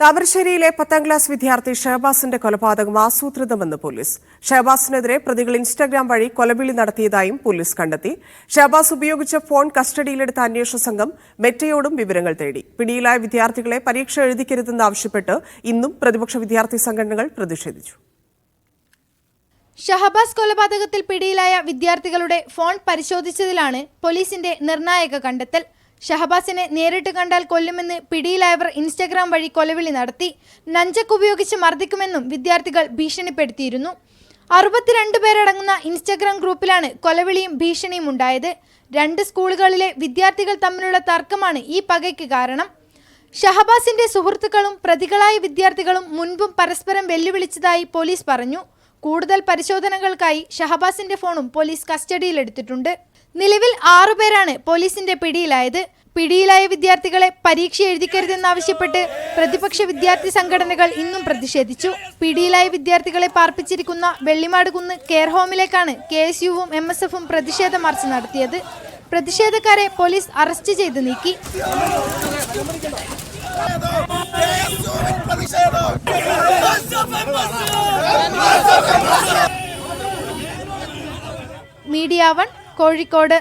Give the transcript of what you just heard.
താമരശ്ശേരിയിലെ പത്താം ക്ലാസ് വിദ്യാർത്ഥി ഷഹബാസിന്റെ കൊലപാതകം ആസൂത്രിതമെന്ന് പോലീസ്. ഷഹബാസിനെതിരെ പ്രതികൾ ഇൻസ്റ്റാഗ്രാം വഴി കൊലവിളി നടത്തിയതായും പോലീസ് കണ്ടെത്തി. ഷഹബാസ് ഉപയോഗിച്ച ഫോൺ കസ്റ്റഡിയിലെടുത്ത അന്വേഷണ സംഘം മെറ്റയോടും വിവരങ്ങൾ തേടി. പിടിയിലായ വിദ്യാർത്ഥികളെ പരീക്ഷ എഴുതിക്കരുതെന്ന് ആവശ്യപ്പെട്ട് ഇന്നും പ്രതിപക്ഷ വിദ്യാർത്ഥി സംഘടനകൾ പ്രതിഷേധിച്ചു. ഷഹബാസ് കൊലപാതകത്തിൽ പിടിയിലായ വിദ്യാർത്ഥികളുടെ ഫോൺ പരിശോധിച്ചതിലാണ് പോലീസിന്റെ നിർണായക കണ്ടെത്തൽ. ഷഹബാസിനെ നേരിട്ട് കണ്ടാൽ കൊല്ലുമെന്ന് പിടിയിലായവർ ഇൻസ്റ്റഗ്രാം വഴി കൊലവിളി നടത്തി നഞ്ചക്ക് ഉപയോഗിച്ച് മർദ്ദിക്കുമെന്നും വിദ്യാർത്ഥികൾ ഭീഷണിപ്പെടുത്തിയിരുന്നു. അറുപത്തിരണ്ട് പേരടങ്ങുന്ന ഇൻസ്റ്റഗ്രാം ഗ്രൂപ്പിലാണ് കൊലവിളിയും ഭീഷണിയും ഉണ്ടായത്. രണ്ട് സ്കൂളുകളിലെ വിദ്യാർത്ഥികൾ തമ്മിലുള്ള തർക്കമാണ് ഈ പകയ്ക്ക് കാരണം. ഷഹബാസിന്റെ സുഹൃത്തുക്കളും പ്രതികളായ വിദ്യാർത്ഥികളും മുൻപും പരസ്പരം വെല്ലുവിളിച്ചതായി പോലീസ് പറഞ്ഞു. കൂടുതൽ പരിശോധനകൾക്കായി ഷഹബാസിന്റെ ഫോണും പോലീസ് കസ്റ്റഡിയിലെടുത്തിട്ടുണ്ട്. നിലവിൽ ആറുപേരാണ് പോലീസിന്റെ പിടിയിലായത്. പിടിയിലായ വിദ്യാർത്ഥികളെ പരീക്ഷ എഴുതിക്കരുതെന്നാവശ്യപ്പെട്ട് പ്രതിപക്ഷ വിദ്യാർത്ഥി സംഘടനകൾ ഇന്നും പ്രതിഷേധിച്ചു. പിടിയിലായ വിദ്യാർത്ഥികളെ പാർപ്പിച്ചിരിക്കുന്ന വെള്ളിമാട് കുന്ന് കെയർ ഹോമിലേക്കാണ് കെ എസ് യുവും എം എസ് എഫും പ്രതിഷേധ മാർച്ച് നടത്തിയത്. പ്രതിഷേധക്കാരെ പോലീസ് അറസ്റ്റ് ചെയ്ത് നീക്കി. Media one Kozhikode